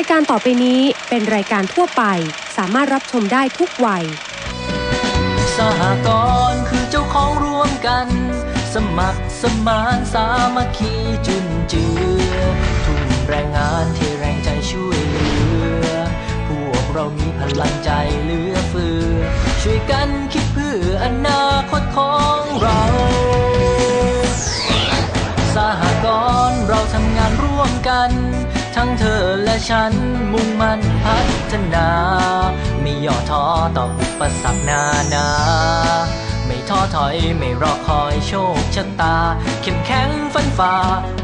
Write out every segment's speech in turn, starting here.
ายการต่อไปนี้เป็นรายการทั่วไป สามารถรับชมได้ทุกวัย สหกรณ์คือเจ้าของร่วมกัน สมัครสมานสามัคคีจุนเจือ ทุ่มแรงงานเทแรงใจช่วยเหลือ พวกเรามีพลังใจเหลือเฟือ ช่วยกันคิดเพื่ออนา ทั้งเธอและฉันมุ่งมั่นพัฒนา ไม่ย่อท้อต่ออุปสรรคนานา ไม่ท้อถอยไม่รอคอยโชคชะตา เข้มแข็งฟันฝ่า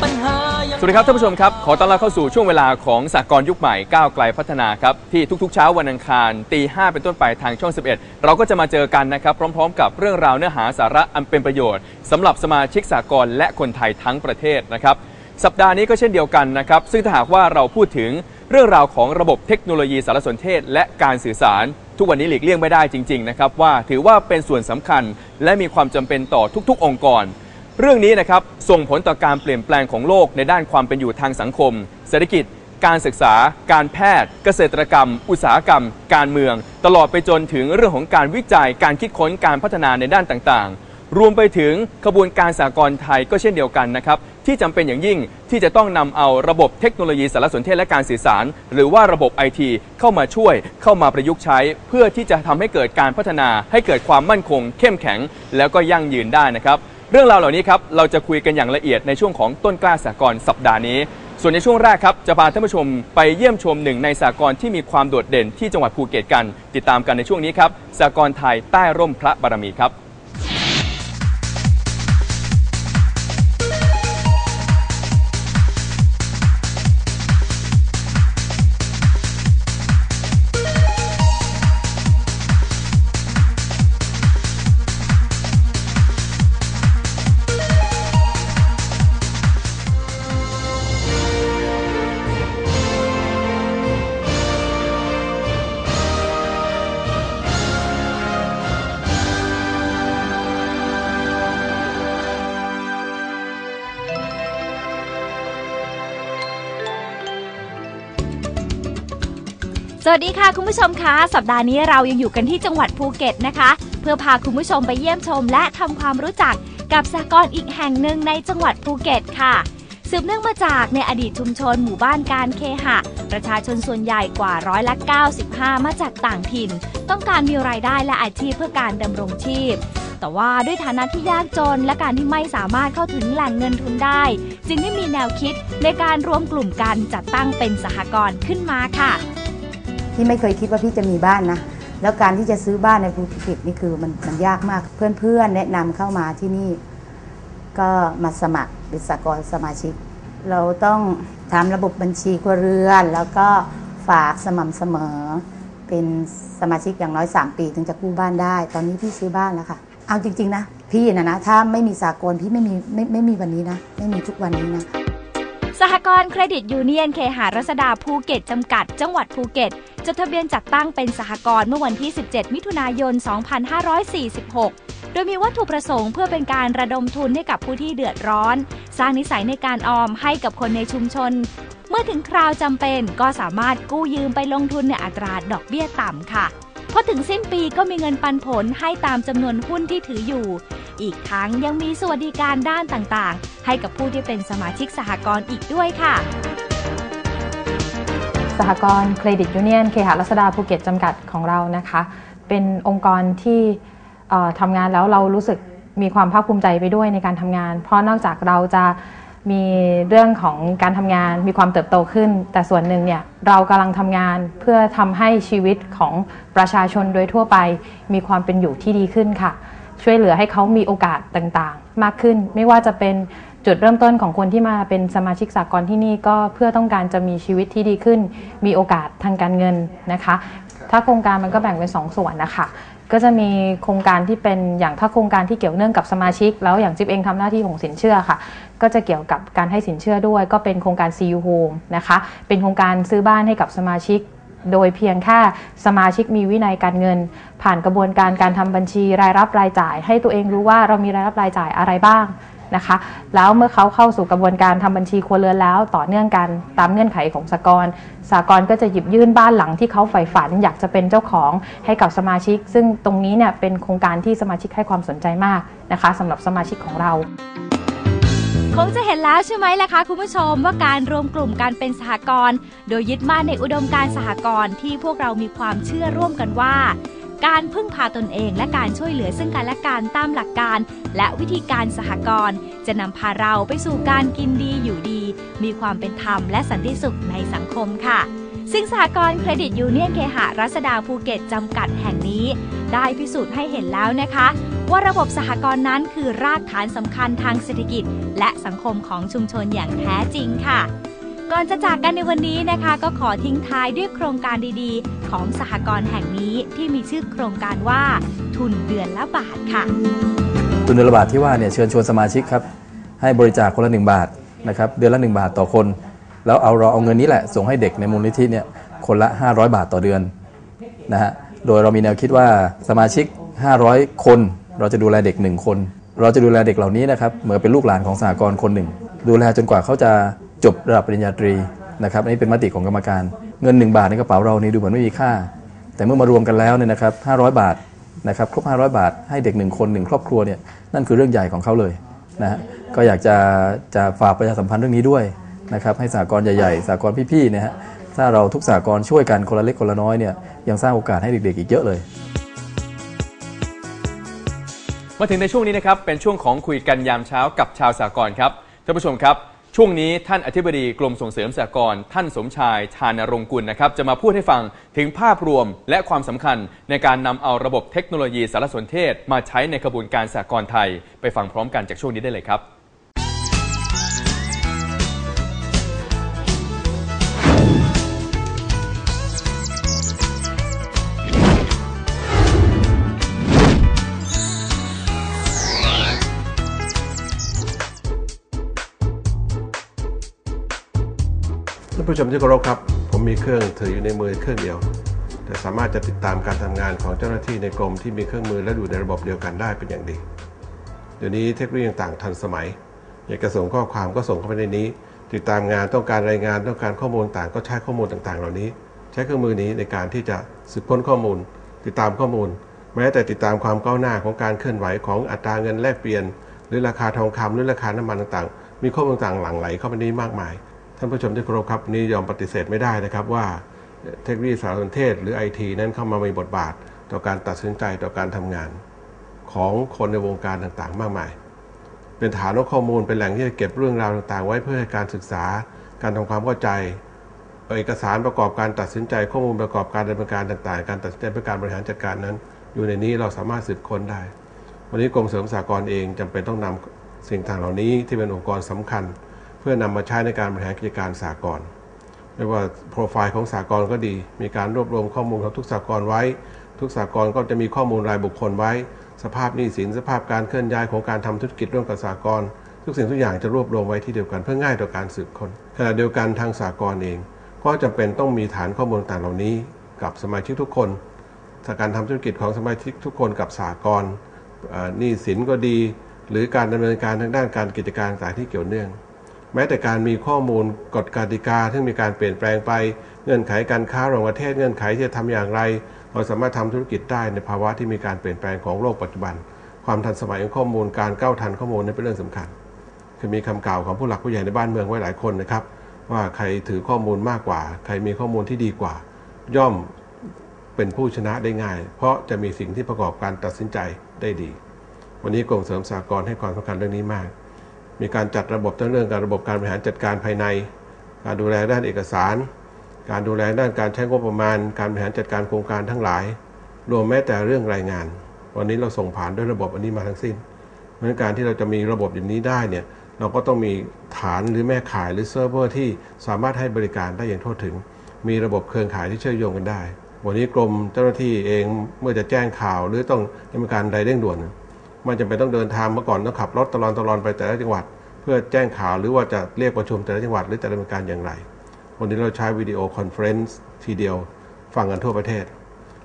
ปัญหาสวัสดีครับท่านผู้ชมครับ ขอต้อนรับเข้าสู่ช่วงเวลาของสากลยุคใหม่ก้าวไกลพัฒนาครับ ที่ทุกๆเช้าวันอังคารตีห้เป็นต้นไปทางช่อง 11 เราก็จะมาเจอกันนะครับ พร้อมๆ กับเรื่องราวเนื้อหาสาระอันเป็นประโยชน์สำหรับสมาชิกสากลและคนไทยทั้งประเทศนะครับ สัปดาห์นี้ก็เช่นเดียวกันนะครับ ซึ่งถ้าหากว่าเราพูดถึงเรื่องราวของระบบเทคโนโลยีสารสนเทศ และการสื่อสาร ทุกวันนี้หลีกเลี่ยงไม่ได้จริงๆนะครับว่าถือว่าเป็นส่วนสำคัญ และมีความจำเป็นต่อทุก ๆ องค์กร เรื่องนี้นะครับส่งผลต่อการเปลี่ยนแปลงของโลกในด้านความเป็นอยู่ทางสังคม เศรษฐกิจ การศึกษา การแพทย์ เกษตรกรรม อุตสาหกรรม การเมือง ตลอดไปจนถึงเรื่องของการวิจัย การคิดค้นการพัฒนาในด้านต่างๆรวมไปถึงขบวนการสากลไทยก็เช่นเดียวกันนะครับ ที่จำเป็นอย่างยิ่งที่จะต้องนำเอาระบบเทคโนโลยีสารสนเทศและการสื่อสาร หรือว่าระบบไอทีเข้ามาช่วยเข้ามาประยุกต์ใช้ เพื่อที่จะทำให้เกิดการพัฒนาให้เกิดความมั่นคง เข้มแข็ง แล้วก็ยั่งยืนได้นะครับ เรื่องราวเหล่านี้ครับเราจะคุยกันอย่างละเอียดในช่วงของต้นกล้าสากลสัปดาห์นี้ ส่วนในช่วงแรกครับจะพาท่านผู้ชมไปเยี่ยมชมหนึ่งในสากลที่มีความโดดเด่นที่จังหวัดภูเก็ตกัน ติดตามกันในช่วงนี้ครับสากลไทยใต้ร่มพระบารมีครับ ผู้ชมคะสัปดาห์นี้เรายังอยู่กันที่จังหวัดภูเก็ตนะคะ เพื่อพาคุณผู้ชมไปเยี่ยมชม และทำความรู้จักกับสากลอีกแห่งหนึ่งในจังหวัดภูเก็ตค่ะสืบเนื่องมาจากในอดีตชุมชนหมู่บ้านการเคหะ ประชาชนส่วนใหญ่กว่าร้อยละ95 มาจากต่างถิ่น ต้องการมีรายได้และอาชีพเพื่อการดำรงชีพ แต่ว่าด้วยฐานะที่ยากจนและการที่ไม่สามารถเข้าถึงแหล่งเงินทุนได้ จึงได้มีแนวคิดในการรวมกลุ่มกันจัดตั้งเป็นสหกรณ์ขึ้นมาค่ะ พี่ไม่เคยคิดว่าพี่จะมีบ้านนะ แล้วการที่จะซื้อบ้านในภูเก็ตนี่คือมันมันยากมาก เพื่อนๆแนะนำเข้ามาที่นี่ ก็มาสมัครเป็นสากลสมาชิก เราต้องทำระบบบัญชีครัวเรือน แล้วก็ฝากสม่ำเสมอ เป็นสมาชิกอย่างน้อย 3 ปีถึงจะกู้บ้านได้ ตอนนี้พี่ซื้อบ้านแล้วค่ะ เอาจริง ๆ นะ พี่นะนะถ้าไม่มีสากลพี่ไม่มีไม่ไม่มีวันนี้นะ ไม่มีทุกวันนี้นะ สหกรณ์เครดิตยูเนียนเคหารัศดาภูเก็ตจำกัด จังหวัดภูเก็ตจดทะเบียนจัดตั้งเป็นสหกรณ์เมื่อวันที่ 17 มิถุนายน 2546 โดยมีวัตถุประสงค์เพื่อเป็นการระดมทุนให้กับผู้ที่เดือดร้อน สร้างนิสัยในการออมให้กับคนในชุมชน เมื่อถึงคราวจำเป็นก็สามารถกู้ยืมไปลงทุนในอัตราดอกเบี้ยต่ำค่ะพอถึงสิ้นปีก็มีเงินปันผลให้ตามจำนวนหุ้นที่ถืออยู่ อีกทั้งยังมีสวัสดิการด้านต่างๆ ให้กับผู้ที่เป็นสมาชิกสหกรณ์อีกด้วยค่ะ สหกรณ์เครดิตยูเนียนเคหะรัศดาภูเก็ตจำกัดของเรานะคะ เป็นองค์กรที่ทำงานแล้วเรารู้สึกมีความภาคภูมิใจไปด้วยในการทำงาน เพราะนอกจากเราจะมีเรื่องของการทำงานมีความเติบโตขึ้น แต่ส่วนหนึ่งเนี่ยเรากำลังทำงานเพื่อทำให้ชีวิตของประชาชนโดยทั่วไป มีความเป็นอยู่ที่ดีขึ้นค่ะ ช่วยเหลือให้เขามีโอกาสต่างๆ มากขึ้น ไม่ว่าจะเป็นจุดเริ่มต้นของคนที่มาเป็นสมาชิกสากลที่นี่ก็เพื่อต้องการจะมีชีวิตที่ดีขึ้น มีโอกาสทางการเงินนะคะ ถ้าโครงการมันก็แบ่งเป็นสองส่วนนะคะก็จะมีโครงการที่เป็นอย่างถ้าโครงการที่เกี่ยวเนื่องกับสมาชิก แล้วอย่างจิ๊บเองทำหน้าที่ของสินเชื่อค่ะ ก็จะเกี่ยวกับการให้สินเชื่อด้วย ก็เป็นโครงการ CU Home นะคะ เป็นโครงการซื้อบ้านให้กับสมาชิก โดยเพียงแค่สมาชิกมีวินัยการเงิน ผ่านกระบวนการการทำบัญชีรายรับรายจ่าย ให้ตัวเองรู้ว่าเรามีรายรับรายจ่ายอะไรบ้างนะคะ แล้วเมื่อเขาเข้าสู่กระบวนการทำบัญชีครัวเรือนแล้ว ต่อเนื่องกันตามเงื่อนไขของสากลสากลก็จะหยิบยื่นบ้านหลังที่เขาใฝ่ฝัน อยากจะเป็นเจ้าของให้กับสมาชิก ซึ่งตรงนี้เนี่ยเป็นโครงการที่สมาชิกให้ความสนใจมากนะคะสำหรับสมาชิกของเรา คงจะเห็นแล้วใช่ไหมล่ะคะคุณผู้ชมว่าการรวมกลุ่มการเป็นสหกรณ์โดยยึดมั่นในอุดมการสหกรณ์ที่พวกเรามีความเชื่อร่วมกันว่า การพึ่งพาตนเองและการช่วยเหลือซึ่งกันและกันตามหลักการ และวิธีการสหกรณ์จะนำพาเราไปสู่การกินดีอยู่ดี มีความเป็นธรรมและสันติสุขในสังคมค่ะซึ่งสหกรณ์เครดิตยูเนียนเคหะรัศดาภูเก็ตจำกัดแห่งนี้ ได้พิสูจน์ให้เห็นแล้วนะคะ ว่าระบบสหกรณ์นั้นคือรากฐานสำคัญทางเศรษฐกิจ และสังคมของชุมชนอย่างแท้จริงค่ะ ก่อนจะจากกันในวันนี้นะคะ ก็ขอทิ้งท้ายด้วยโครงการดีๆ ของสหกรณ์แห่งนี้ที่มีชื่อโครงการว่า ทุนเดือนละบาทค่ะ ทุนเดือนละบาทที่ว่าเนี่ยเชิญชวนสมาชิกครับให้บริจาคคนละ1บาทนะครับเดือนละ 1 บาทต่อคน แล้วเอาเราเอาเงินนี้แหละ ส่งให้เด็กในมูลนิธิเนี่ยคนละ 500 บาทต่อเดือนนะฮะโดยเรามีแนวคิดว่าสมาชิก 500 คน เราจะดูแลเด็ก1คน เราจะดูแลเด็กเหล่านี้นะครับเหมือนเป็นลูกหลานของสหกรณ์คนหนึ่ง ดูแลจนกว่าเขาจะจบระดับปริญญาตรีนะครับอันนี้เป็นมติของกรรมการ เงิน 1 บาทในกระเป๋าเรานี่ดูเหมือนไม่มีค่า แต่เมื่อมารวมกันแล้วเนี่ยนะครับ500 บาทนะครับครบ 500 บาท ให้เด็ก1คน1ครอบครัวเนี่ยนั่นคือเรื่องใหญ่ของเขาเลยนะฮะก็อยากจะจะฝากประชาสัมพันธ์เรื่องนี้ด้วยนะครับให้สหกรณ์ใหญ่ๆสหกรณ์พี่ๆเนี่ยฮะถ้าเราทุกสหกรณ์ช่วยกันคนละเล็กคนละน้อยเนี่ยยังสร้างโอกาสให้เด็กๆอีกเยอะเลย มาถึงในช่วงนี้นะครับเป็นช่วงของคุยกันยามเช้ากับชาวสากลครับท่านผู้ชมครับ ช่วงนี้ท่านอธิบดีกรมส่งเสริมสากลท่านสมชายชานรงกุลนะครับจะมาพูดให้ฟังถึงภาพรวมและความสำคัญในการนำเอาระบบเทคโนโลยีสารสนเทศ มาใช้ในกระบวนการสากลไทย ไปฟังพร้อมกันจากช่วงนี้ได้เลยครับานผู้ชมที่เคารพครับ ผมมีเครื่องถืออยู่ในมือเครื่องเดียว แต่สามารถจะติดตามการทำงานของเจ้าหน้าที่ในกรมที่มีเครื่องมือและอยู่ในระบบเดียวกันได้เป็นอย่างดี เดี๋ยวนี้เทคโนโลยีต่างทันสมัย อยากจะส่งข้อความก็ส่งเข้าไปในนี้ ติดตามงานต้องการรายงานต้องการข้อมูลต่างก็ใช้ข้อมูลต่างๆ เหล่านี้ ใช้เครื่องมือนี้ในการที่จะสืบค้นข้อมูล ติดตามข้อมูล แม้แต่ติดตามความก้าวหน้าของการเคลื่อนไหวของอัตราเงินแลกเปลี่ยน หรือราคาทองคำหรือราคาน้ำมันต่างๆ มีข้อมูลต่างๆหลั่งไหลเข้าไปนี้มากมาย ท่านผู้ชมที่เคารพครับนี่ยอมปฏิเสธไม่ได้นะครับว่าเทคโนโลยีสารสนเทศหรือไอทีนั้นเข้ามามีบทบาท ต่อการตัดสินใจต่อการทำงาน ของคนในวงการต่างๆ มากมาย เป็นฐานข้อมูลเป็นแหล่งที่จะเก็บเรื่องราวต่างๆ ไว้เพื่อให้การศึกษา การทำความเข้าใจ เอกสารประกอบการตัดสินใจ ข้อมูลประกอบการดำเนินการต่างๆ การตัดสินใจเพื่อการบริหารจัดการนั้น อยู่ในนี้เราสามารถสืบค้นได้ วันนี้กรมเสริมสหกรณ์เองจำเป็นต้องนำสิ่งต่างเหล่านี้ที่เป็นองค์กรสำคัญ พื่อนำมาใช้ในการบริหารกิจการสากลไม่ว่าโปรไฟล์ของสากลก็ดี มีการรวบรวมข้อมูลของทุกสากลไว้ ทุกสากลก็จะมีข้อมูลรายบุคคลไว้ สภาพหนี้สินสภาพการเคลื่อนย้ายของการทำธุรกิจร่วมกับสากลทุกสิ่งทุกอย่างจะรวบรวมไว้ที่เดียวกันเพื่อง่ายต่อการสืบค้นขณะเดียวกันทางสากลเอง ก็จำเป็นต้องมีฐานข้อมูลต่างเหล่านี้ กับสมาชิกทุกคนจากการทำธุรกิจของสมาชิกทุกคนกับสากลหนี้สินก็ดี หรือการดำเนินการทางด้านการกิจการต่างที่เกี่ยวเนื่อง แม้แต่การมีข้อมูลกฎกติกาที่มีการเปลี่ยนแปลงไปเงื่อนไขการค้าระหว่างประเทศเงื่อนไขจะทำอย่างไร เราสามารถทำธุรกิจได้ในภาวะที่มีการเปลี่ยนแปลงของโลกปัจจุบัน ความทันสมัยของข้อมูลการก้าวทันข้อมูลนี่เป็นเรื่องสำคัญ คือมีคำกล่าวของผู้หลักผู้ใหญ่ในบ้านเมืองไว้หลายคนนะครับ ว่าใครถือข้อมูลมากกว่า ใครมีข้อมูลที่ดีกว่า ย่อมเป็นผู้ชนะได้ง่าย เพราะจะมีสิ่งที่ประกอบการตัดสินใจได้ดี วันนี้กรมเสริมสหกรณ์ให้ความสำคัญเรื่องนี้มาก มีการจัดระบบทั้งเรื่องการระบบการบริหารจัดการภายใน การดูแลด้านเอกสาร การดูแลด้านการใช้งบประมาณ การบริหารจัดการโครงการทั้งหลาย รวมแม้แต่เรื่องรายงาน วันนี้เราส่งผ่านด้วยระบบอันนี้มาทั้งสิ้น เพราะการที่เราจะมีระบบอย่างนี้ได้เนี่ยเราก็ต้องมีฐานหรือแม่ข่ายหรือเซิร์ฟเวอร์ที่สามารถให้บริการได้อย่างทั่วถึง มีระบบเครือข่ายที่เชื่อมโยงกันได้ วันนี้กรมเจ้าหน้าที่เองเมื่อจะแจ้งข่าวหรือต้องดำเนินการใดเร่งด่วน ไม่จำเป็นต้องเดินทางมาก่อนต้องขับรถตลอดตลอดไปแต่ละจังหวัด เพื่อแจ้งข่าวหรือว่าจะเรียกประชุมแต่ละจังหวัดหรือจะดำเนินการอย่างไร วันนี้เราใช้วิดีโอคอนเฟรนซ์ทีเดียวฟังกันทั่วประเทศ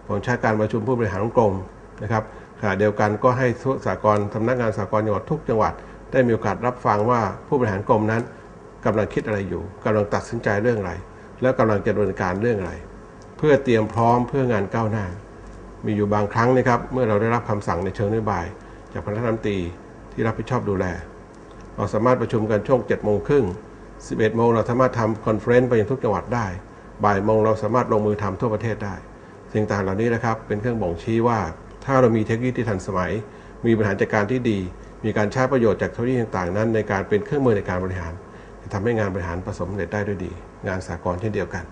ผมใช้การประชุมผู้บริหารของกรมนะครับขณะเดียวกันก็ให้ทุกสากลสำนักงานสากลจังหวัดทุกจังหวัด ได้มีโอกาสรับฟังว่าผู้บริหารกรมนั้นกำลังคิดอะไรอยู่กำลังตัดสินใจเรื่องอะไร แล้วกำลังจะดำเนินการเรื่องอะไร เพื่อเตรียมพร้อมเพื่องานก้าวหน้า มีอยู่บางครั้งนะครับ เมื่อเราได้รับคำสั่งในเชิงนโยบาย จากคณะรัฐมนตรีที่รับผิดชอบดูแล เราสามารถประชุมกันช่วง7โมงครึ่ง11โมงเราสามารถทำคอนเฟรนซ์ไปยังทุกจังหวัดได้ บ่ายโมงเราสามารถลงมือทำทั่วประเทศได้ สิ่งต่างเหล่านี้นะครับ เป็นเครื่องบ่งชี้ว่า ถ้าเรามีเทคโนโลยีที่ทันสมัย มีบริหารจัดการที่ดี มีการใช้ประโยชน์จากเทคโนโลยีต่างๆ นั้น ในการเป็นเครื่องมือในการบริหารจะทำให้งานบริหารประสบความเร็จได้ด้วยดี งานสากลเช่นเดียวกัน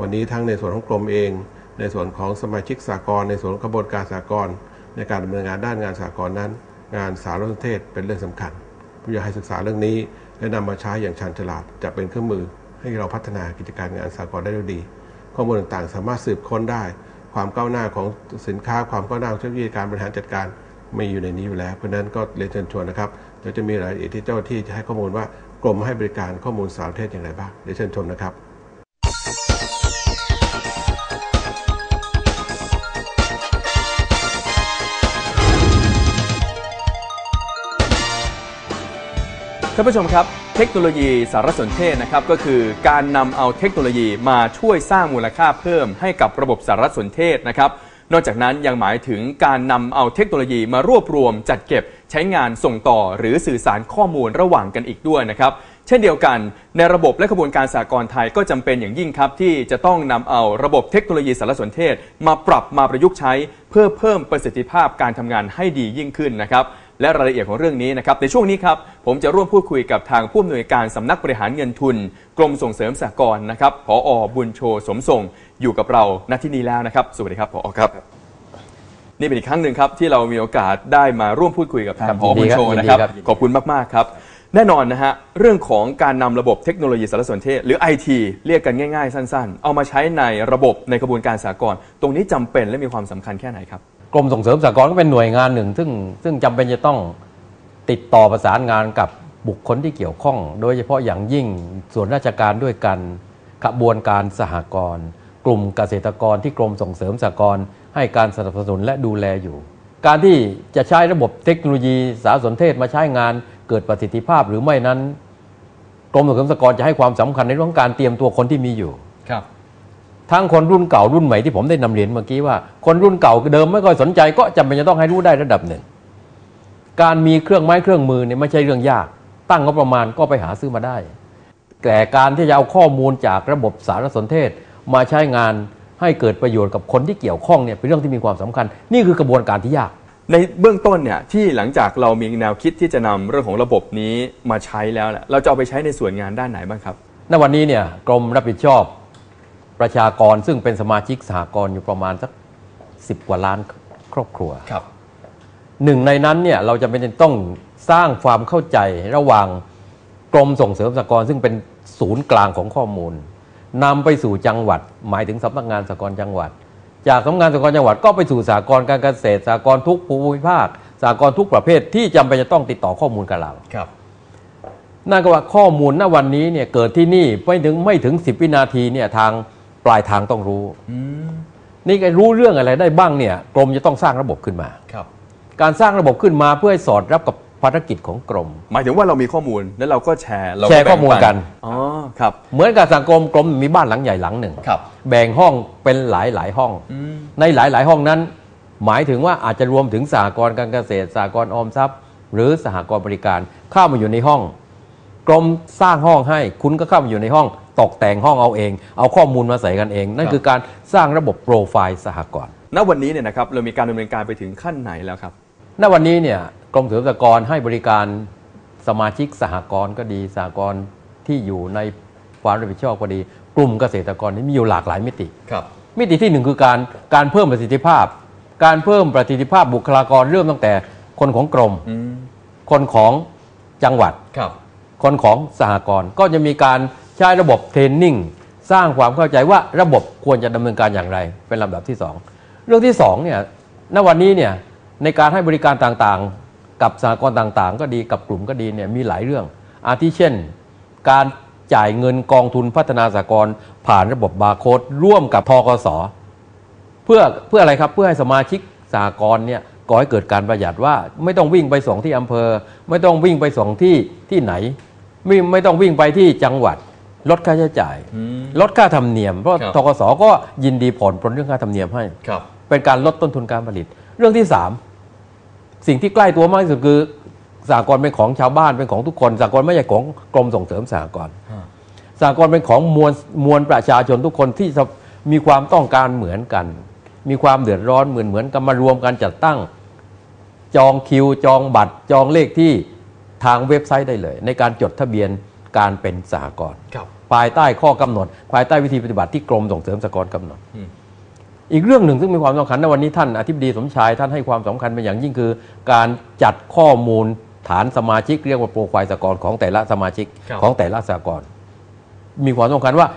วันนี้ทั้งในส่วนของกรมเอง ในส่วนของสมาชิกสากลในส่วนของกระบวนการสากล ในการดำเนินงานด้านงานสากลนั้น งานสารสนเทศเป็นเรื่องสำคัญผมอยากให้ศึกษาเรื่องนี้และนำมาใช้อย่างชาญฉลาดจะเป็นเครื่องมือให้เราพัฒนากิจการงานสากลได้ด้วยดี ข้อมูลต่างๆ สามารถสืบค้นได้ ความก้าวหน้าของสินค้าความก้าวหน้าของเทคโนโลยีการบริหารจัดการมีอยู่ในนี้อยู่แล้ว เพราะนั้นก็เรียนเชิญชวนนะครับเดี๋ยวจะมีรายละเอียดที่เจ้าที่จะให้ข้อมูลว่ากรมให้บริการข้อมูลสารสนเทศอย่างไรบ้างเดี๋ยวเชิญชมนะครับ ท่านผู้ชมครับ เทคโนโลยีสารสนเทศนะครับก็คือการนำเอาเทคโนโลยีมาช่วยสร้างมูลค่าเพิ่มให้กับระบบสารสนเทศนะครับนอกจากนั้นยังหมายถึงการนำเอาเทคโนโลยีมารวบรวม จัดเก็บใช้งานส่งต่อ หรือสื่อสารข้อมูลระหว่างกันอีกด้วยนะครับ เช่นเดียวกันในระบบและกระบวนการสากลไทยก็จำเป็นอย่างยิ่งครับที่จะต้องนำเอาระบบเทคโนโลยีสารสนเทศ มาปรับมาประยุกต์ใช้ เพื่อเพิ่มประสิทธิภาพการทำงานให้ดียิ่งขึ้นนะครับ และรายละเอียดของเรื่องนี้นะครับในช่วงนี้ครับผมจะร่วมพูดคุยกับทางผู้อำนวยการสำนักบริหารเงินทุน กรมส่งเสริมสหกรณ์นะครับผอบุญโชสมส่งอยู่กับเราณที่นี้แล้วนะครับสวัสดีครับผอครับ นี่เป็นอีกครั้งหนึ่งครับที่เรามีโอกาสได้มาร่วมพูดคุยกับครับกับผอบุญโชยินดีนะครับครับขอบคุณมากๆครับแน่นอนนะฮะเรื่องของการนำระบบเทคโนโลยีสารสนเทศ หรือ IT เรียกกันง่าย ๆ สั้น ๆ เอามาใช้ในระบบในกระบวนการสากลตรงนี้จำเป็นและมีความสำคัญแค่ไหนครับ กรมส่งเสริมสหกรณ์ก็เป็นหน่วยงานหนึ่ง ซึ่งซึ่งจำเป็นจะต้องติดต่อประสานงานกับบุคคลที่เกี่ยวข้อง โดยเฉพาะอย่างยิ่งส่วนราชการด้วยกันขบวนการสหกรณ์กลุ่มเกษตรกรที่กรมส่งเสริมสหกรณ์ให้การสนับสนุนและดูแลอยู่ การที่จะใช้ระบบเทคโนโลยีสารสนเทศมาใช้งานเกิดประสิทธิภาพหรือไม่นั้น กรมส่งเสริมสหกรณ์จะให้ความสำคัญในเรื่องการเตรียมตัวคนที่มีอยู่ครับ ทั้งคนรุ่นเก่ารุ่นใหม่ที่ผมได้นำเรียนเมื่อกี้ว่า คนรุ่นเก่าเดิมไม่ค่อยสนใจ ก็จำเป็นจะต้องให้รู้ได้ระดับหนึ่ง การมีเครื่องไม้เครื่องมือเนี่ยไม่ใช่เรื่องยาก ตั้งงบประมาณก็ไปหาซื้อมาได้ แต่การที่จะเอาข้อมูลจากระบบสารสนเทศ มาใช้งานให้เกิดประโยชน์กับคนที่เกี่ยวข้องเนี่ยเป็นเรื่องที่มีความสำคัญ นี่คือกระบวนการที่ยากในเบื้องต้นเนี่ยที่หลังจากเรามีแนวคิดที่จะนำเรื่องของระบบนี้มาใช้แล้วเนี่ยเราจะเอาไปใช้ในส่วนงานด้านไหนบ้างครับ ณวันนี้เนี่ยกรมรับผิดชอบ ประชากรซึ่งเป็นสมาชิกสหกรณ์อยู่ประมาณสักสิบกว่าล้านครอบครัวครับหนึ่งในนั้นเนี่ยเราจะเป็นต้องสร้างความเข้าใจระหว่างกรมส่งเสริมสหกรณ์ซึ่งเป็นศูนย์กลางของข้อมูลนำไปสู่จังหวัด หมายถึงสำนักงานสหกรณ์จังหวัด จากสำนักงานสหกรณ์จังหวัดก็ไปสู่สหกรณ์การเกษตรสหกรณ์ทุกภูมิภาคสหกรณ์ทุกประเภทที่จำเป็นจะต้องติดต่อข้อมูลกับเราครับนั่นก็ว่าข้อมูลณวันนี้เนี่ยเกิดที่นี่ไม่ถึงไม่ถึง 10 วินาทีเนี่ยทางป ลายทางต้องรู้ นี่ก็รู้เรื่องอะไรได้บ้างเนี่ยกรมจะต้องสร้างระบบขึ้นมา ครับ การสร้างระบบขึ้นมาเพื่อให้สอดรับกับภารกิจของกรม หมายถึงว่าเรามีข้อมูลแล้วเราก็แชร์เราแชร์ข้อมูลกัน อ๋อครับ เหมือนกับสังคมกรมมีบ้านหลังใหญ่หลังหนึ่ง ครับ แบ่งห้องเป็นหลายหลายห้อง ในหลายหลายห้องนั้น หมายถึงว่าอาจจะรวมถึงสหกรณ์การเกษตรสหกรณ์ออมทรัพย์ หรือสหกรณ์บริการเข้ามาอยู่ในห้อง กรมสร้างห้องให้ คุณก็เข้ามาอยู่ในห้องตกแต่งห้องเอาเอง เอาข้อมูลมาใส่กันเอง นั่นคือการสร้างระบบโปรไฟล์สหกรณ์ณวันนี้เนี่ยนะครับเรามีการดำเนินการไปถึงขั้นไหนแล้วครับ ณวันนี้เนี่ยกรมส่งเสริมสหกรณ์ให้บริการสมาชิกสหกรณ์ก็ดีสหกรณ์ที่อยู่ในความรับผิดชอบก็ดี กลุ่มเกษตรกรนี่มีอยู่หลากหลายมิติครับ มิติที่หนึ่งคือการการเพิ่มประสิทธิภาพ การเพิ่มประสิทธิภาพบุคลากรเริ่มตั้งแต่คนของกรมอืมคนของจังหวัด ครับ คนของสหกรณ์ก็จะมีการใช้ระบบเทรนนิ่งสร้างความเข้าใจว่าระบบควรจะดำเนินการอย่างไร เป็นลำดับที่สองเรื่องที่สองเนี่ยณวันนี้เนี่ยในการให้บริการต่างๆ กับสหกรณ์ต่างๆ ก็ดีกับกลุ่มก็ดีเนี่ยมีหลายเรื่อง อาทิเช่น การจ่ายเงินกองทุนพัฒนาสหกรณ์ผ่านระบบบาร์โค้ดร่วมกับทกสเพื่อเพื่ออะไรครับเพื่อให้สมาชิกสหกรณ์เนี่ยก่อให้เกิดการประหยัดว่าไม่ต้องวิ่งไปส่งที่อำเภอ ไม่ต้องวิ่งไปส่งที่ที่ไหน ไม่ไม่ต้องวิ่งไปที่จังหวัด ลดค่าใช้จ่ายอืมลดค่าธรรมเนียม เพราะครับทกสก็ยินดีผ่อนปลนเรื่องค่าธรรมเนียมให้ครับเป็นการลดต้นทุนการผลิต เรื่องที่สามสิ่งที่ใกล้ตัวมากที่สุดคือสหกรณ์เป็นของชาวบ้านเป็นของทุกคนสหกรณ์ไม่ใช่ของกรมส่งเสริมสหกรณ์ฮะสหกรณ์เป็นของมวลมวลประชาชนทุกคนที่จะมีความต้องการเหมือนกัน มีความเดือดร้อนเหมือนเหมือนกันมารวมกันจัดตั้ง จองคิว จองบัตร จองเลขที่ ทางเว็บไซต์ได้เลย ในการจดทะเบียนการเป็นสหกรณ์ครับ ภายใต้ข้อกำหนด ภายใต้วิธีปฏิบัติที่กรมส่งเสริมสหกรณ์กำหนด อืม อีกเรื่องหนึ่งซึ่งมีความสำคัญในวันนี้ท่านอธิบดีสมชายท่านให้ความสำคัญเป็นอย่างยิ่งคือ การจัดข้อมูลฐานสมาชิกเรียกว่าโปรไฟล์สหกรณ์ของแต่ละสมาชิกครับ ของแต่ละสหกรณ์มีความสำคัญว่า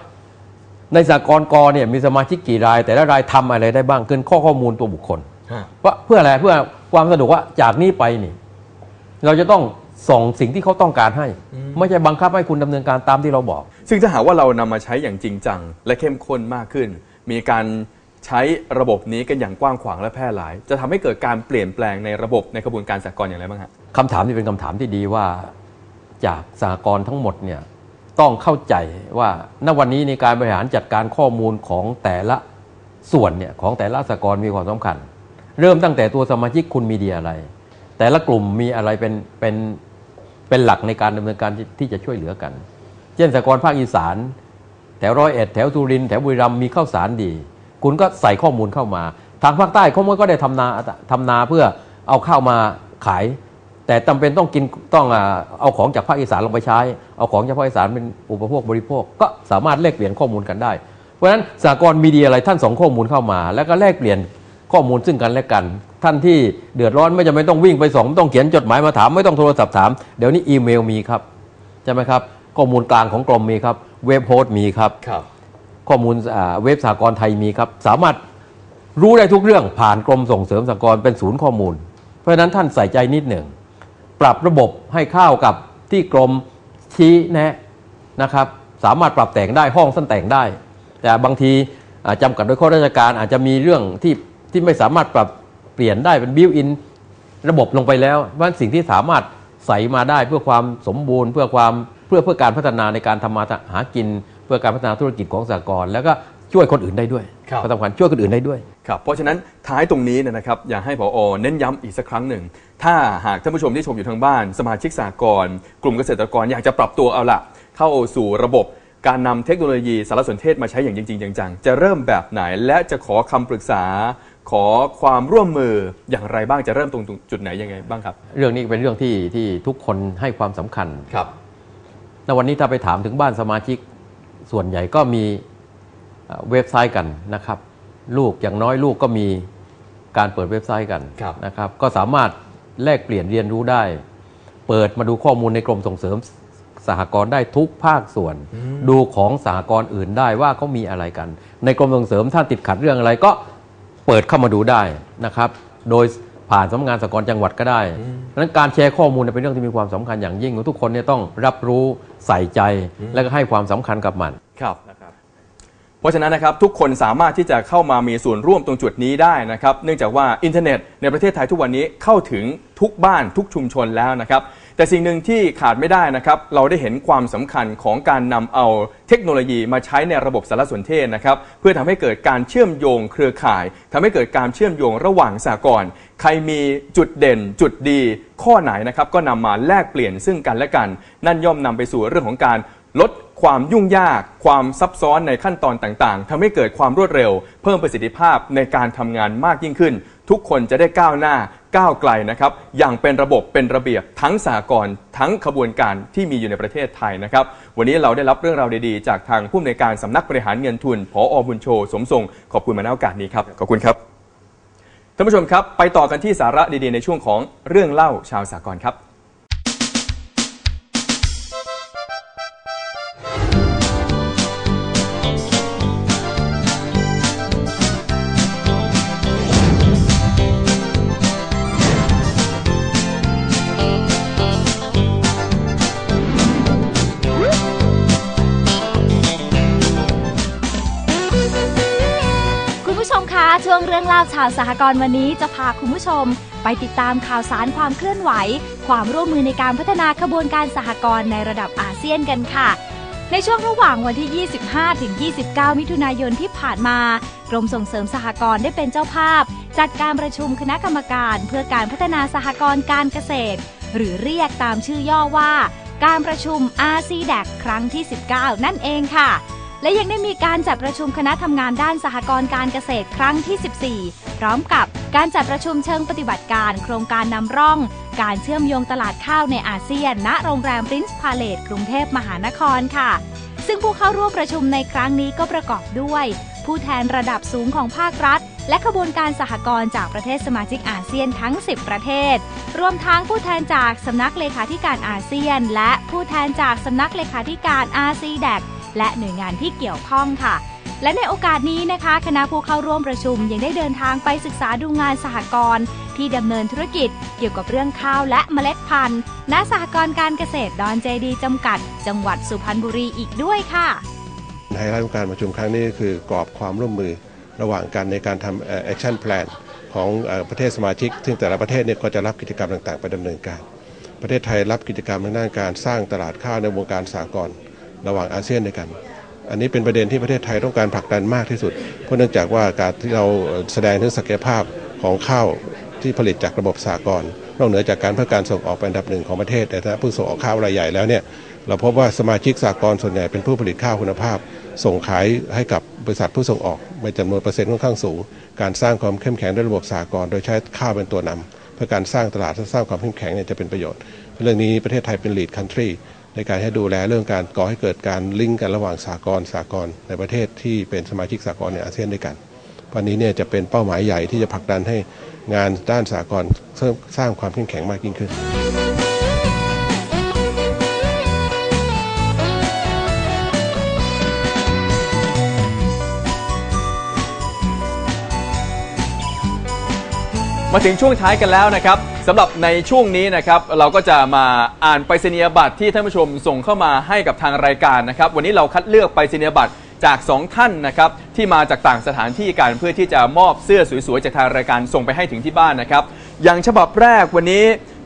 ในสหกรณ์กเนี่ยมีสมาชิกกี่ราย แต่ละรายทำอะไรได้บ้างขึ้นข้อข้อมูลตัวบุคคล ฮะ ว่าเพื่ออะไรเพื่อความสะดวกว่าจากนี้ไปนี่ เราจะต้อง ส่งสิ่งที่เขาต้องการให้ ไม่ใช่บังคับให้คุณดำเนินการตามที่เราบอก ซึ่งถ้าหากว่าเรานำมาใช้อย่างจริงจัง และเข้มข้นมากขึ้น มีการใช้ระบบนี้กันอย่างกว้างขวางและแพร่หลาย จะทำให้เกิดการเปลี่ยนแปลงในระบบในกระบวนการสากลอย่างไรบ้างฮะคำถามที่เป็นคำถามที่ดีว่า จากสหกรณ์ทั้งหมดเนี่ยต้องเข้าใจว่าณวันนี้ในการบริหารจัดการข้อมูลของแต่ละส่วนเนี่ยของแต่ละสหกรณ์มีความสำคัญ เริ่มตั้งแต่ตัวสมาชิกคุณมีดีอะไร แต่ละกลุ่มมีอะไรเป็นเป็น เป็นหลักในการดำเนินการที่จะช่วยเหลือกัน เช่นสหกรณ์ภาคอีสาน แถวร้อยเอ็ดแถวสุรินแถวบุรีรัมย์มีข้าวสารดี คุณก็ใส่ข้อมูลเข้ามา ทางภาคใต้เขาก็ได้ทำนาทำนาเพื่อเอาข้าวมาขาย แต่จำเป็นต้องกินต้องเอาของจากภาคอีสานลงไปใช้ เอาของจากภาคอีสานเป็นอุปโภคบริโภค ก็สามารถแลกเปลี่ยนข้อมูลกันได้ เพราะฉะนั้นสากลมีดีอะไรท่านส่งข้อมูลเข้ามา แล้วก็แลกเปลี่ยน ข้อมูลซึ่งกันและกัน ท่านที่เดือดร้อนไม่จำเป็นต้องวิ่งไปส่งไม่ต้องเขียนจดหมายมาถามไม่ต้องโทรศัพท์ถาม เดี๋ยวนี้อีเมลมีครับใช่ไหมครับ ข้อมูลกลางของกรมมีครับ เว็บโพสต์มีครับครับ ข้อมูลอ่าเว็บสากลไทยมีครับ สามารถรู้ได้ทุกเรื่องผ่านกรมส่งเสริมสากลเป็นศูนย์ข้อมูล เพราะฉะนั้นท่านใส่ใจนิดหนึ่งปรับระบบให้เข้ากับที่กรมชี้แนะนะครับ สามารถปรับแต่งได้ห้องสั้นแต่งได้ แต่บางทีอ่าจำกัดโดยข้อราชการอาจจะมีเรื่องที่ ที่ไม่สามารถปรับเปลี่ยนได้เป็นบิวอินระบบลงไปแล้วเพราะฉะนั้นสิ่งที่สามารถใส่มาได้เพื่อความสมบูรณ์ เพื่อความเพื่อเพื่อการพัฒนาในการทำมาหากิน เพื่อการพัฒนาธุรกิจของสหกรณ์แล้วก็ช่วยคนอื่นได้ด้วยครับก็สำคัญช่วยคนอื่นได้ด้วยครับเพราะฉะนั้นท้ายตรงนี้เนยนะครับอยากให้ผอเน้นย้ำอีกสักครั้งหนึ่ง ถ้าหากท่านผู้ชมที่ชมอยู่ทางบ้าน สมาชิกสากลกลุ่มเกษตรกรอยากจะปรับตัวเอาละเข้าสู่ระบบการนำเทคโนโลยีสารสนเทศมาใช้อย่างจริง ๆ จังๆ จะเริ่มแบบไหนและจะขอคำปรึกษา ขอความร่วมมืออย่างไรบ้างจะเริ่มตรงจุดไหนยังไงบ้างครับ เรื่องนี้เป็นเรื่องที่ที่ทุกคนให้ความสำคัญครับในวันนี้ถ้าไปถามถึงบ้านสมาชิกส่วนใหญ่ก็มีเอ่อเว็บไซต์กันนะครับ ลูกอย่างน้อยลูกก็มีการเปิดเว็บไซต์กันครับนะครับ ก็สามารถแลกเปลี่ยนเรียนรู้ได้ เปิดมาดูข้อมูลในกรมส่งเสริมสหกรณ์ได้ทุกภาคส่วน ดูของสหกรณ์อื่นได้ว่าเขามีอะไรกัน ในกรมส่งเสริมท่านติดขัดเรื่องอะไรก็ เปิดเข้ามาดูได้นะครับ โดยผ่านสำนักงานสหกรณ์จังหวัดก็ได้เพราะฉะนั้นการแชร์ข้อมูลเนี่ยเป็นเรื่องที่มีความสำคัญอย่างยิ่ง ทุกคนเนี่ยต้องรับรู้ใส่ใจ และก็ให้ความสำคัญกับมัน ครับเพราะฉะนั้นนะครับทุกคนสามารถที่จะเข้ามามีส่วนร่วมตรงจุดนี้ได้นะครับ เนื่องจากว่าอินเทอร์เน็ตในประเทศไทยทุกวันนี้เข้าถึงทุกบ้านทุกชุมชนแล้วนะครับ แต่สิ่งหนึ่งที่ขาดไม่ได้นะครับ เราได้เห็นความสำคัญของการนำเอาเทคโนโลยีมาใช้ในระบบสารสนเทศนะครับ เพื่อทำให้เกิดการเชื่อมโยงเครือข่ายทำให้เกิดการเชื่อมโยงระหว่างสากลใครมีจุดเด่นจุดดี ข้อไหนนะครับก็นำมาแลกเปลี่ยนซึ่งกันและกัน นั่นย่อมนำไปสู่เรื่องของการลดความยุ่งยาก ความซับซ้อนในขั้นตอนต่างๆทำให้เกิดความรวดเร็ว เพิ่มประสิทธิภาพในการทำงานมากยิ่งขึ้น ทุกคนจะได้ก้าวหน้าก้าวไกลนะครับ อย่างเป็นระบบเป็นระเบียบทั้งสากลทั้งขบวนการที่มีอยู่ในประเทศไทยนะครับ วันนี้เราได้รับเรื่องราวดีๆ จากทางผู้อำนวยการสำนักบริหารเงินทุนผอบุญโชสมทรงขอบคุณมาในโอกาสนี้ครับขอบคุณครับท่านผู้ชมครับ ไปต่อกันที่สาระดีๆ ในช่วงของเรื่องเล่าชาวสากลครับ ช่วงเรื่องเล่าชาวสหกรณ์วันนี้จะพาคุณผู้ชม ไปติดตามข่าวสารความเคลื่อนไหว ความร่วมมือในการพัฒนาขบวนการสหกรณ์ในระดับอาเซียนกันค่ะ ในช่วงระหว่างวันที่ 25 ถึง 29 มิถุนายนที่ผ่านมา กรมส่งเสริมสหกรณ์ได้เป็นเจ้าภาพ จัดการประชุมคณะกรรมการเพื่อการพัฒนาสหกรณ์การเกษตร หรือเรียกตามชื่อย่อว่า การประชุม RCDAC ครั้งที่ 19 นั่นเองค่ะ และยังได้มีการจัดประชุมคณะทำงานด้านสหกรณ์การเกษตรครั้งที่ 14 พร้อมกับการจัดประชุมเชิงปฏิบัติการ โครงการนำร่อง การเชื่อมโยงตลาดข้าวในอาเซียน ณ โรงแรมปรินซ์พาเลตกรุงเทพมหานครค่ะ ซึ่งผู้เข้าร่วมประชุมในครั้งนี้ก็ประกอบด้วย ผู้แทนระดับสูงของภาครัฐ และขบวนการสหกรณ์จากประเทศสมาชิกอาเซียนทั้ง 10 ประเทศ รวมทั้งผู้แทนจากสำนักเลขาธิการอาเซียน และผู้แทนจากสำนักเลขาธิการอาซีแดก และหน่วยงานที่เกี่ยวข้องค่ะ และในโอกาสนี้นะคะ คณะผู้เข้าร่วมประชุมยังได้เดินทางไปศึกษาดูงานสหกรณ์ที่ดำเนินธุรกิจเกี่ยวกับเรื่องข้าวและเมล็ดพันธุ์ณสหกรณ์การเกษตรดอนเจดีจำกัด จังหวัดสุพรรณบุรีอีกด้วยค่ะไฮไลท์ของการประชุมครั้งนี้คือกรอบความร่วมมือระหว่างกันในการทำแอคชั่นแพลนของประเทศสมาชิก ซึ่งแต่ละประเทศเนี่ยก็จะรับกิจกรรมต่างๆ ไปดำเนินการ ประเทศไทยรับกิจกรรมทางด้านการสร้างตลาดข้าวในวงการสากล ระหว่างอาเซียนด้วยกัน อันนี้เป็นประเด็นที่ประเทศไทยต้องการผลักดันมากที่สุด เพราะเนื่องจากว่าการที่เราแสดงถึงศักยภาพของข้าวที่ผลิตจากระบบสากลนอกเหนือจากการเพื่อการส่งออกเป็นอันดับหนึ่งของประเทศแต่ถ้าผู้ส่งออกข้าวรายใหญ่แล้วเนี่ยเราพบว่าสมาชิกสากลส่วนใหญ่เป็นผู้ผลิตข้าวคุณภาพ ส่งขายให้กับบริษัทผู้ส่งออกในจำนวนเปอร์เซ็นต์ค่อนข้างสูง การสร้างความเข้มแข็งด้วยระบบสากลโดยใช้ข้าวเป็นตัวนำเพื่อการสร้างตลาดและสร้างความเข้มแข็งเนี่ยจะเป็นประโยชน์ เรื่องนี้ประเทศไทยเป็น lead country ในการให้ดูแลเรื่องการก่อให้เกิดการลิงก์กันระหว่างสากลสากลในประเทศที่เป็นสมาชิกสากลในอาเซียนด้วยกันวันนี้เนี่ยจะเป็นเป้าหมายใหญ่ที่จะผลักดันให้งานด้านสากลเพิ่มสร้างความเข้มแข็งมากยิ่งขึ้นมาถึงช่วงท้ายกันแล้วนะครับ สำหรับในช่วงนี้นะครับเราก็จะมาอ่านไปรษณียบัตรที่ท่านผู้ชมส่งเข้ามาให้กับทางรายการนะครับ วันนี้เราคัดเลือกไปรษณียบัตรจาก 2 ท่านนะครับที่มาจากต่างสถานที่กันเพื่อที่จะมอบเสื้อสวยๆจากทางรายการส่งไปให้ถึงที่บ้านนะครับ อย่างฉบับแรกวันนี้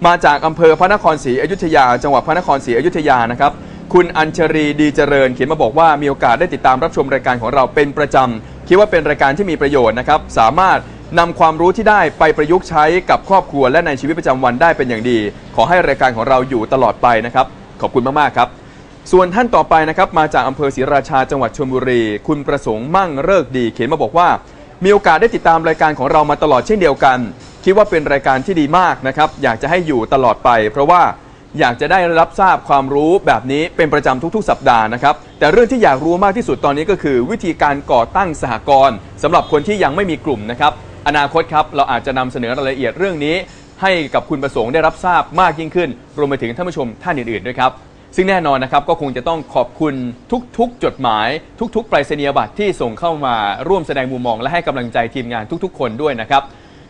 มาจากอำเภอพระนครศรีอยุธยา จังหวัดพระนครศรีอยุธยานะครับคุณอัญชรีดีเจริญเขียนมาบอกว่ามีโอกาสได้ติดตามรับชมรายการของเราเป็นประจำคิดว่าเป็นรายการที่มีประโยชน์นะครับสามารถ นำความรู้ที่ได้ไปประยุกต์ใช้กับครอบครัวและในชีวิตประจำวันได้เป็นอย่างดี ขอให้รายการของเราอยู่ตลอดไปนะครับ ขอบคุณมากๆครับ ส่วนท่านต่อไปนะครับ มาจากอำเภอศรีราชาจังหวัดชลบุรี คุณประสงค์มั่งเลิกดีเขียนมาบอกว่า มีโอกาสได้ติดตามรายการของเรามาตลอดเช่นเดียวกัน คิดว่าเป็นรายการที่ดีมากนะครับ อยากจะให้อยู่ตลอดไป เพราะว่าอยากจะได้รับทราบความรู้แบบนี้เป็นประจำทุกๆ สัปดาห์นะครับ แต่เรื่องที่อยากรู้มากที่สุดตอนนี้ก็คือ วิธีการก่อตั้งสหกรณ์สำหรับคนที่ยังไม่มีกลุ่มนะครับ อนาคตครับเราอาจจะนำเสนอรายละเอียดเรื่องนี้ ให้กับคุณประสงค์ได้รับทราบมากยิ่งขึ้น รวมไปถึงท่านผู้ชมท่านอื่นๆด้วยครับ ซึ่งแน่นอนนะครับก็คงจะต้องขอบคุณทุกๆ จดหมาย ทุกๆไปรษณียบัตรที่ส่งเข้ามาร่วมแสดงมุมมอง และให้กำลังใจทีมงานทุกๆ คนด้วยนะครับ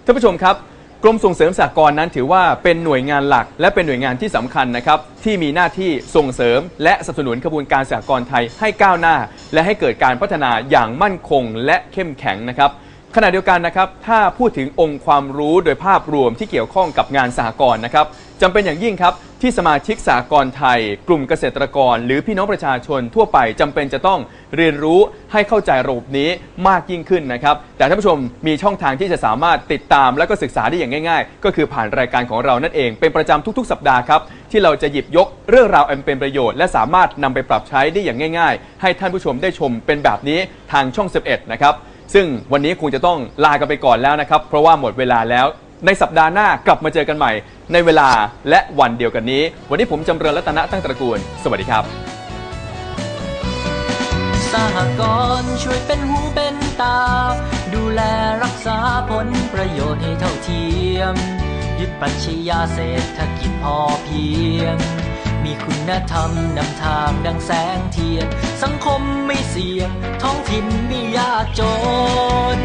ท่านผู้ชมครับกรมส่งเสริมสหกรณ์นั้นถือว่าเป็นหน่วยงานหลัก และเป็นหน่วยงานที่สำคัญนะครับที่มีหน้าที่ส่งเสริม และสนับสนุนกระบวนการสหกรณ์ไทยให้ก้าวหน้า และให้เกิดการพัฒนาอย่างมั่นคงและเข้มแข็งนะครับ ขณะเดียวกันนะครับ ถ้าพูดถึงองค์ความรู้โดยภาพรวมที่เกี่ยวข้องกับงานสหกรณ์นะครับจำเป็นอย่างยิ่งครับ ที่สมาชิกสหกรณ์ไทย กลุ่มเกษตรกร หรือพี่น้องประชาชนทั่วไปจำเป็นจะต้องเรียนรู้ให้เข้าใจระบบนี้มากยิ่งขึ้นนะครับ แต่ท่านผู้ชมมีช่องทางที่จะสามารถติดตามและก็ศึกษาได้อย่างง่าย ๆ ก็คือผ่านรายการของเรานั่นเอง เป็นประจำทุก ๆ สัปดาห์ครับ ที่เราจะหยิบยกเรื่องราวอันเป็นประโยชน์ และสามารถนำไปปรับใช้ได้อย่างง่าย ๆ ให้ท่านผู้ชมได้ชมเป็นแบบนี้ทางช่อง 11 นะครับ ซึ่งวันนี้คงจะต้องลากันไปก่อนแล้วนะครับ เพราะว่าหมดเวลาแล้ว ในสัปดาห์หน้ากลับมาเจอกันใหม่ ในเวลาและวันเดียวกันนี้ วันนี้ผมจำเริญรัตนะตั้งตระกูล สวัสดีครับ สหกรณ์ช่วยเป็นหูเป็นตา ดูแลรักษาผลประโยชน์ให้เท่าเทียม ยึดปรัชญาเศรษฐกิจพอเพียง มีคุณธรรมนำทางดังแสงเทียน สังคมไม่เสี่ยง ท้องถิ่นไม่ยากจน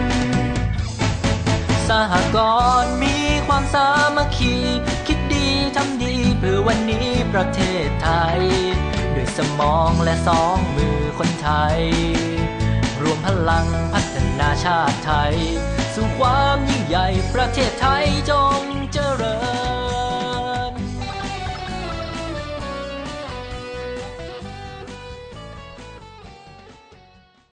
สหกรณ์มีความสามัคคี คิดดีทำดีเพื่อวันนี้ประเทศไทย ด้วยสมองและสองมือคนไทย รวมพลังพัฒนาชาติไทย สู่ความยิ่งใหญ่ประเทศไทยจงเจริญ